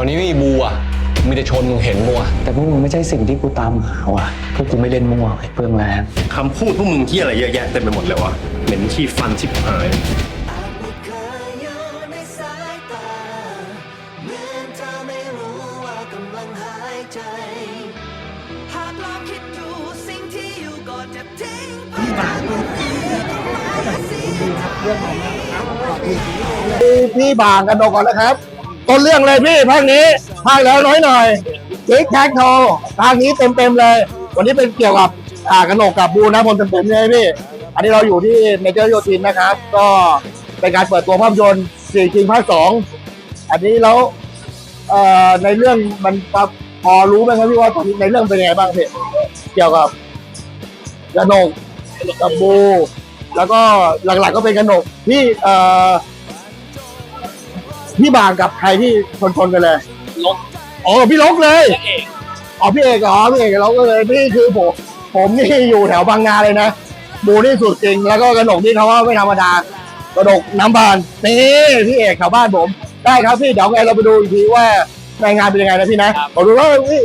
ถวนี้ไม่มีบัวมีแต่ชนมึงเห็นบัวแต่พวกมึงไม่ใช่สิ่งที่กูตามหาว่ะพวกกูไม่เล่นมั่วไอ้เปลืองแรงคำพูดพวกมึงที่อะไรเยอะแยะเต็มไปหมดเลยวะเหม็นขี้ฟันชิบหายไม่เคยอยู่ในสายตาเหมือนเธอไม่รู้ว่ากำลังหายใจหากลองคิดดูสิ่งที่อยู่ก็จะทิ้งไปเสียใจพี่พี่บางกันดกก่อนนะครับ ต้นเรื่องเลยพี่ภาคนี้ภาคแล้วน้อยหน่อยทิกแท็กโทภาคนี้เต็มเต็มๆเลย วันนี้เป็นเกี่ยวกับอ่ากระหนกกับบูนะพลเต็มเต็มๆเลยพี่ อันนี้เราอยู่ที่เมเจอร์โยธินนะครับ ก็เป็นการเปิดตัวภาพยนตร์สี่จริงภาคสองอันนี้แล้วเอ่อในเรื่องมันพอรู้ไหมครับพี่ว่าตอนนี้ในเรื่องเป็นยังไงบ้างพี่เกี่ยวกับกระหนกกับบูแล้วก็หลักๆก็เป็นกระหนกที่เอ่อ พี่บางกับใครที่ชนชนๆกันเลยลกอ๋อพี่ลกเลยอ๋อพี่เอกอ๋อพี่เอกกับลกก็เลยนี่คือผมผมนี่อยู่แถวบางนาเลยนะบูนี่สุดจริงแล้วก็กระหนกนี่เขาว่าไม่ธรรมดากระหนกน้ำบานนี่พี่เอกแถวบ้านผม ได้ครับพี่เดี๋ยวไงเราไปดูอีกทีว่าในงานเป็นยังไงนะพี่นะขอดูว่าพี่